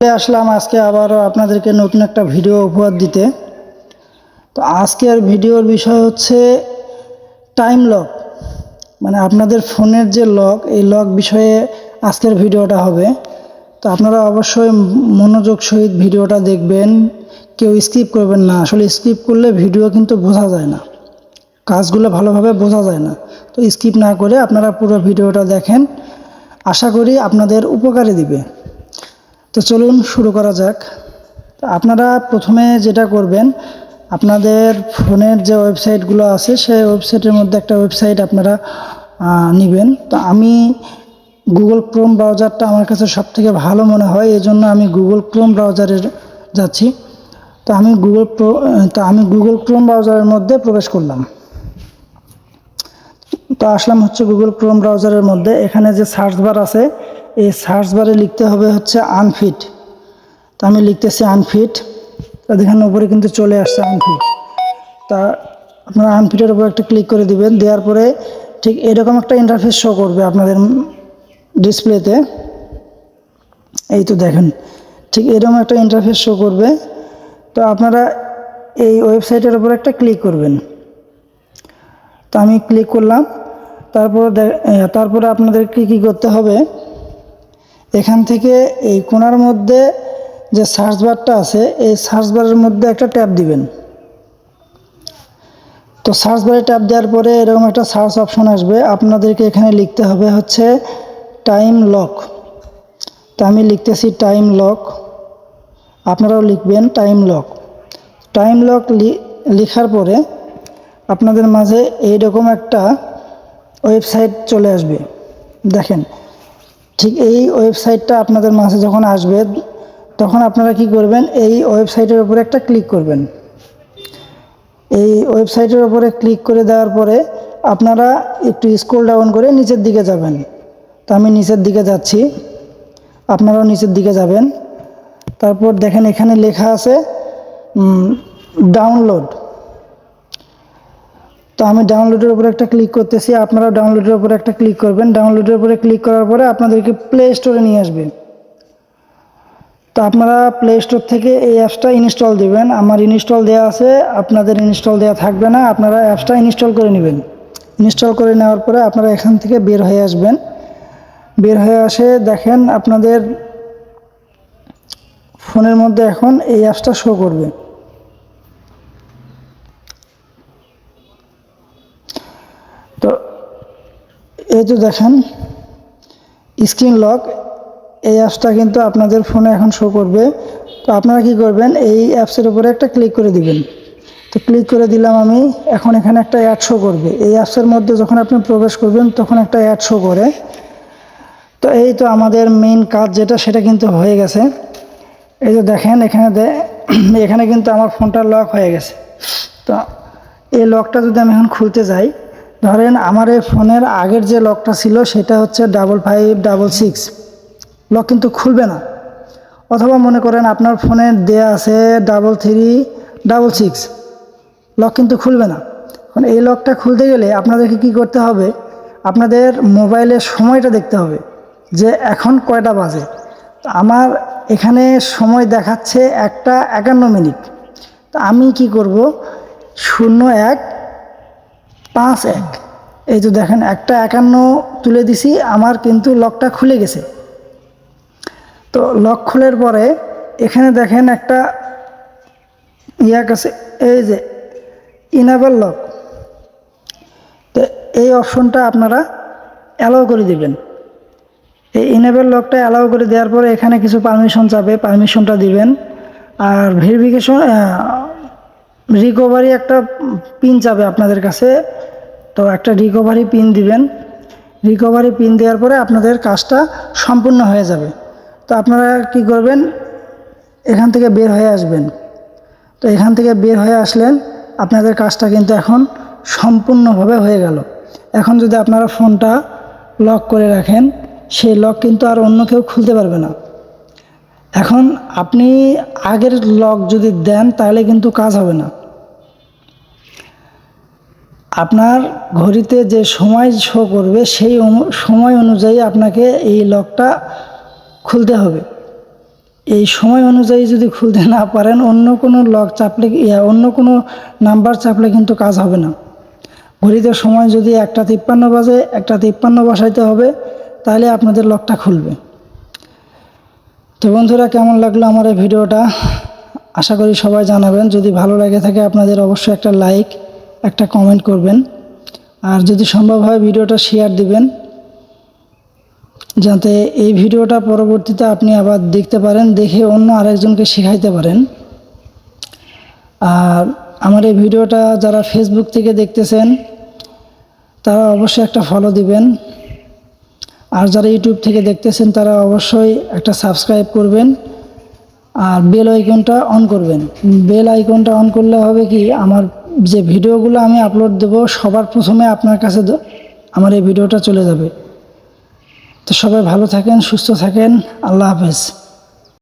চলে আসলাম আজকে আবারও আপনাদেরকে নতুন একটা ভিডিও উপহার দিতে। তো আজকের ভিডিওর বিষয় হচ্ছে টাইম লক মানে আপনাদের ফোনের যে লক এই লক বিষয়ে আজকের ভিডিওটা হবে। তো আপনারা অবশ্যই মনোযোগ সহিত ভিডিওটা দেখবেন। কেউ স্কিপ করবেন না। আসলে স্কিপ করলে ভিডিও কিন্তু বোঝা যায় না। কাজগুলো ভালোভাবে বোঝা যায় না। তো স্কিপ না করে আপনারা পুরো ভিডিওটা দেখেন। আশা করি আপনাদের উপকারে দিবে। তো চলুন শুরু করা যাক। আপনারা প্রথমে যেটা করবেন, আপনাদের ফোনের যে ওয়েবসাইটগুলো আছে, সেই ওয়েবসাইটের মধ্যে একটা ওয়েবসাইট আপনারা নেবেন। তো আমি গুগল ক্রোম ব্রাউজারটা আমার কাছে সবথেকে ভালো মনে হয় এই জন্য আমি গুগল ক্রোম ব্রাউজারের যাচ্ছি। তো আমি গুগল তো আমি গুগল ক্রোম ব্রাউজারের মধ্যে প্রবেশ করলাম। তো আসলাম হচ্ছে গুগল ক্রোম ব্রাউজারের মধ্যে। এখানে যে সার্চ বার আছে এই সার্চ বারে লিখতে হবে হচ্ছে আনফিট তো আমি লিখতেছি আনফিট তো দেখেন উপরে কিন্তু চলে আসছে আনফিট তা আপনারা আনফিটের উপর একটা ক্লিক করে দিবেন, দেওয়ার পরে ঠিক এরকম একটা ইন্টারফেস শো করবে আপনাদের ডিসপ্লেতে এই তো দেখেন, ঠিক এরকম একটা ইন্টারফেস শো করবে। তো আপনারা এই ওয়েবসাইটের উপর একটা ক্লিক করবেন। তো আমি ক্লিক করলাম, তারপরে তারপরে আপনাদেরকে কী করতে হবে? এখান থেকে এই কোণার মধ্যে যে সার্চ বারটা আছে, এই সার্চ বারের মধ্যে একটা ট্যাপ দিবেন। তো সার্চ বারে ট্যাপ দেওয়ার পরে এরকম একটা সার্চ অপশন আসবে। আপনাদেরকে এখানে লিখতে হবে হচ্ছে টাইম লক। তো আমি লিখতেছি টাইম লক। আপনারাও লিখবেন টাইম লক। টাইম লক লেখার পরে আপনাদের মাঝে এইরকম একটা ওয়েবসাইট চলে আসবে। দেখেন ঠিক এই ওয়েবসাইটটা আপনাদের মাঝে যখন আসবে, তখন আপনারা কি করবেন, এই ওয়েবসাইটের উপরে একটা ক্লিক করবেন। এই ওয়েবসাইটের উপরে ক্লিক করে দেওয়ার পরে আপনারা একটু স্ক্রল ডাউন করে নিচের দিকে যাবেন। তো আমি নিচের দিকে যাচ্ছি, আপনারাও নিচের দিকে যাবেন। তারপর দেখেন এখানে লেখা আছে ডাউনলোড তো আমি ডাউনলোডের উপরে একটা ক্লিক করতেছি, আপনারাও ডাউনলোডের উপরে একটা ক্লিক করবেন। ডাউনলোডের উপরে ক্লিক করার পরে আপনাদেরকে প্লে স্টোরে নিয়ে আসবে। তো আপনারা প্লে স্টোর থেকে এই অ্যাপসটা ইনস্টল দিবেন। আমার ইনস্টল দেওয়া আছে, আপনাদের ইনস্টল দেওয়া থাকবে না, আপনারা অ্যাপসটা ইনস্টল করে নেবেন। ইনস্টল করে নেওয়ার পরে আপনারা এখান থেকে বের হয়ে আসবেন। বের হয়ে আসে, দেখেন আপনাদের ফোনের মধ্যে এখন এই অ্যাপসটা শো করবে। তো এই যে দেখেন স্ক্রিন লক এই অ্যাপসটা কিন্তু আপনাদের ফোনে এখন শো করবে। তো আপনারা কি করবেন, এই অ্যাপসের উপরে একটা ক্লিক করে দিবেন। তো ক্লিক করে দিলাম আমি, এখন এখানে একটা অ্যাড শো করবে। এই অ্যাপসের মধ্যে যখন আপনি প্রবেশ করবেন, তখন একটা অ্যাড শো করে। তো এই তো আমাদের মেইন কাজ যেটা, সেটা কিন্তু হয়ে গেছে। এই যে দেখেন, এখানে এখানে কিন্তু আমার ফোনটা লক হয়ে গেছে। তো এই লকটা যদি আমি এখন খুলতে যাই ধরেন আমার এই ফোনের আগের যে লকটা ছিল সেটা হচ্ছে double five, double six. Lock কিন্তু খুলবে না। অথবা মনে করেন আপনার ফোনে দেয়া আছে double three, double six. Lock কিন্তু খুলবে না। এখন এই লকটা খুলতে গেলে আপনাদেরকে কি করতে হবে? আপনাদের মোবাইলের সময়টা দেখতে হবে যে এখন কয়টা বাজে। আমার এখানে সময় দেখাচ্ছে একটা একান্ন মিনিট। তো আমি কি করব? শূন্য এক পাঁচ এক। এই তো দেখেন, একটা একান্ন তুলে দিছি, আমার কিন্তু লকটা খুলে গেছে। তো লক খোলার পরে এখানে দেখেন একটা ইয়া কাছে এই যে ইনাবেল লক তো এই অপশনটা আপনারা অ্যালাউ করে দিবেন। এই ইনেবল লকটা অ্যালাউ করে দেওয়ার পরে এখানে কিছু পারমিশন চাবে পারমিশনটা দিবেন। আর ভেরিফিকেশন রিকভারি একটা পিন চাবে আপনাদের কাছে তো একটা রিকভারি পিন দিবেন। রিকভারি পিন দেওয়ার পরে আপনাদের কাজটা সম্পূর্ণ হয়ে যাবে। তো আপনারা কি করবেন? এখান থেকে বের হয়ে আসবেন। তো এখান থেকে বের হয়ে আসলেন, আপনাদের কাজটা কিন্তু এখন সম্পূর্ণভাবে হয়ে গেল। এখন যদি আপনারা ফোনটা লক করে রাখেন, সেই লক কিন্তু আর অন্য কেউ খুলতে পারবে না। এখন আপনি আগের লক যদি দেন, তাহলে কিন্তু কাজ হবে না। আপনার ঘড়িতে যে সময় শো করবে, সেই সময় অনুযায়ী আপনাকে এই লকটা খুলতে হবে। এই সময় অনুযায়ী যদি খুলতে না পারেন, অন্য কোনো লক চাপলে অন্য কোনো নাম্বার চাপলে কিন্তু কাজ হবে না। ঘড়িতে সময় যদি একটা তিপ্পান্ন বাজে, একটা তিপ্পান্ন বসাইতে হবে, তাহলে আপনাদের লকটা খুলবে। তো বন্ধুরা, কেমন লাগল আমার এই ভিডিওটা? আশা করি সবাই জানাবেন। যদি ভালো লাগে থাকে, আপনাদের অবশ্যই একটা লাইক একটা কমেন্ট করবেন। আর যদি সম্ভব হয় ভিডিওটা শেয়ার দিবেন, যাতে এই ভিডিওটা পরবর্তীতে আপনি আবার দেখতে পারেন, দেখে অন্য আরেকজনকে শেখাইতে পারেন। আর আমার এই ভিডিওটা যারা ফেসবুক থেকে দেখতেছেন, তারা অবশ্যই একটা ফলো দিবেন। আর যারা ইউটিউব থেকে দেখতেছেন, তারা অবশ্যই একটা সাবস্ক্রাইব করবেন। আর বেল আইকনটা অন করবেন। বেল আইকনটা অন করলে হবে কি, আমার যে ভিডিওগুলো আমি আপলোড দেব, সবার প্রথমে আপনার কাছে আমার এই ভিডিওটা চলে যাবে। তো সবাই ভালো থাকেন, সুস্থ থাকেন, আল্লাহ হাফেজ।